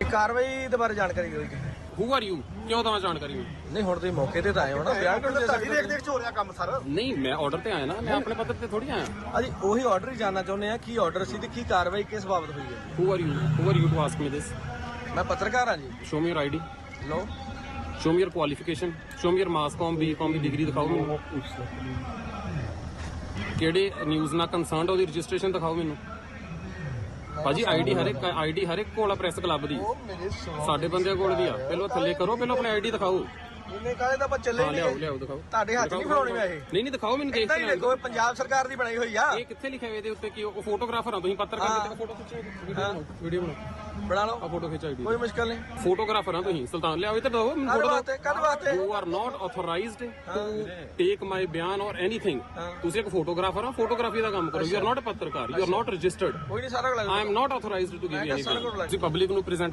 ਇਹ ਕਾਰਵਾਈ ਦੇ ਬਾਰੇ ਜਾਣਕਾਰੀ ਦਿਓ ਜੀ ਹੂ ਆਰ ਯੂ ਕਿਉਂ ਦਵਾਂ ਜਾਣਕਾਰੀ ਮੈਂ? ਨਹੀਂ ਹੁਣ ਤੁਸੀਂ ਮੌਕੇ ਤੇ ਤਾਂ ਆਏ ਹੋ ਨਾ ਬਿਆਨ ਕਿਉਂ ਦੇ ਤੁਹਾਡੀ ਸਕਦੇ ਦੇਖ ਦੇਖ ਚ ਹੋ ਰਿਹਾ ਕੰਮ ਸਰ। ਨਹੀਂ ਮੈਂ ਆਰਡਰ ਤੇ ਆਇਆ ਨਾ ਮੈਂ ਆਪਣੇ ਪੱਤਰ ਤੇ ਥੋੜੀ ਆਇਆ। ਅਸੀਂ ਉਹੀ ਆਰਡਰ ਹੀ ਜਾਨਣਾ ਚਾਹੁੰਦੇ ਆ ਕੀ ਆਰਡਰ ਸੀ ਤੇ ਕੀ ਕਾਰਵਾਈ ਕਿਸ ਬਾਬਤ ਹੋਈ ਹੈ। Who are you who are you to ask me this ਮੈਂ ਪੱਤਰਕਾਰ ਹਾਂ ਜੀ। Show me your ID low show me your qualification show me your mass com B com the degree ਦਿਖਾਓ ਮੈਨੂੰ। ਕਿਹੜੇ ਨਿਊਜ਼ ਨਾਲ ਕੰਸਰਨਡ ਉਹਦੀ ਰਜਿਸਟ੍ਰੇਸ਼ਨ ਦਿਖਾਓ ਮੈਨੂੰ। ਭਾਜੀ ਆਈਡੀ ਹਰ ਇੱਕ ਆਈਡੀ ਹਰ ਇੱਕ ਕੋਲ ਆ ਪ੍ਰੈਸ ਕਲੱਬ ਦੀ। ਮੇਰੇ ਸਾਡੇ ਬੰਦਿਆਂ ਕੋਲ ਵੀ ਆ। ਪਹਿਲਾਂ ਥੱਲੇ ਕਰੋ ਪਹਿਲਾਂ ਆਪਣੀ ਆਈਡੀ ਦਿਖਾਓ। ਇਹਨੇ ਕਾਹਦੇ ਤਾਂ ਆਪਾਂ ਚੱਲੇ ਹਾਂ ਲਿਆਓ ਨਹੀਂ ਲਿਆਓ ਦਿਖਾਓ। ਤੁਹਾਡੇ ਹੱਥ ਨਹੀਂ ਫੜਾਉਣੀ ਮੈਂ ਇਹ ਨਹੀਂ ਨਹੀਂ ਦਿਖਾਓ ਮੈਨੂੰ ਦੇਖ ਕੇ ਹੀ ਦੇਖੋ ਇਹ ਪੰਜਾਬ ਸਰਕਾਰ ਦੀ ਬਣਾਈ ਹੋਈ ਆ। ਇਹ ਕਿੱਥੇ ਲਿਖਿਆ ਹੋਇਆ ਇਹਦੇ ਉੱਤੇ ਕਿ ਉਹ ਫੋਟੋਗ੍ਰਾਫਰ ਆ ਤੁਸੀਂ ਪੱਤਰਕਾਰ ਹਾਂ। ਕਿਤੇ ਫੋਟੋ ਖਿੱਚੋ ਵੀਡੀਓ ਬਣਾਓ ਵੀਡੀਓ ਬਣਾਓ। ਬਣਾ ਆ ਲਓ ਫੋਟੋ ਖਿੱਚ ਆਈਡੀ ਕੋਈ ਮੁਸ਼ਕਲ ਨਹੀਂ। ਫੋਟੋਗ੍ਰਾਫਰ ਆ ਤੁਸੀਂ ਸੁਲਤਾਨ। ਲਿਆਓ ਇੱਧਰ ਦਿਓ ਮੈਨੂੰ ਫੋਟੋ ਵਾਸਤੇ। ਕਦ ਵਾਸਤੇ you are not authorised to. Take my ਬਿਆਨ ਔਰ ਐਨੀਥਿੰਗ। ਤੁਸੀਂ ਇੱਕ ਫੋਟੋਗ੍ਰਾਫਰ ਹੋ ਫੋਟੋਗ੍ਰਾਫੀ ਦਾ ਕੰਮ ਕਰੋ। ਯੂ ਆਰ ਨਾਟ ਅ ਪੱਤਰਕਾਰ ਯੂ ਆਰ ਨਾਟ ਰਜਿਸਟਰਡ ਕੋਈ ਨਹੀਂ ਸਾਰਾ I am not authorized to give ਮੈਂ you ਕਿਹਾ any ਸਾਰਾ ਕੁਝ bill. ਲੱਗ- ਤੁਸੀਂ ਪਬਲਿਕ ਨੂੰ ਪ੍ਰੈਜ਼ੈਂਟ